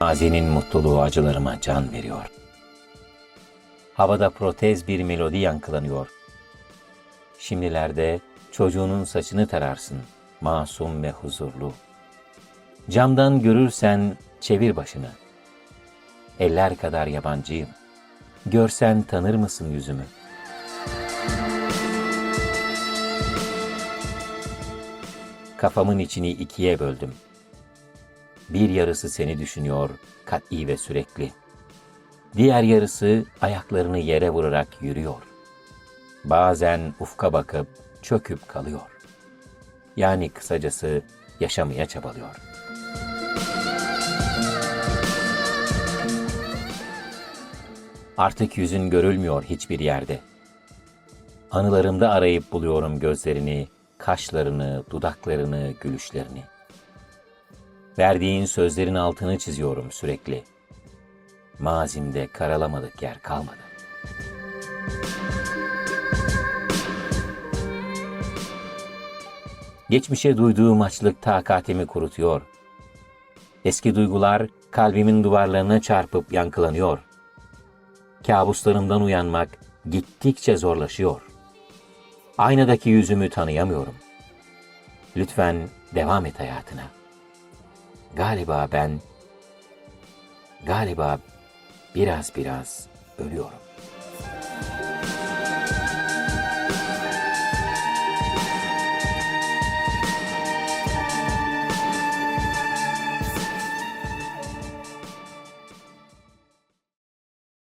Mazinin mutluluğu acılarıma can veriyor. Havada protez bir melodi yankılanıyor. Şimdilerde çocuğunun saçını tararsın, masum ve huzurlu. Camdan görürsen çevir başını. Eller kadar yabancıyım. Görsen tanır mısın yüzümü? Kafamın içini ikiye böldüm. Bir yarısı seni düşünüyor, kat'i ve sürekli. Diğer yarısı ayaklarını yere vurarak yürüyor. Bazen ufka bakıp çöküp kalıyor. Yani kısacası yaşamaya çabalıyor. Artık yüzün görülmüyor hiçbir yerde. Anılarımda arayıp buluyorum gözlerini, kaşlarını, dudaklarını, gülüşlerini. Verdiğin sözlerin altını çiziyorum sürekli. Mazimde karalamadık yer kalmadı. Geçmişe duyduğum açlık takatimi kurutuyor. Eski duygular kalbimin duvarlarına çarpıp yankılanıyor. Kabuslarımdan uyanmak gittikçe zorlaşıyor. Aynadaki yüzümü tanıyamıyorum. Lütfen devam et hayatına. Galiba ben, galiba biraz biraz ölüyorum.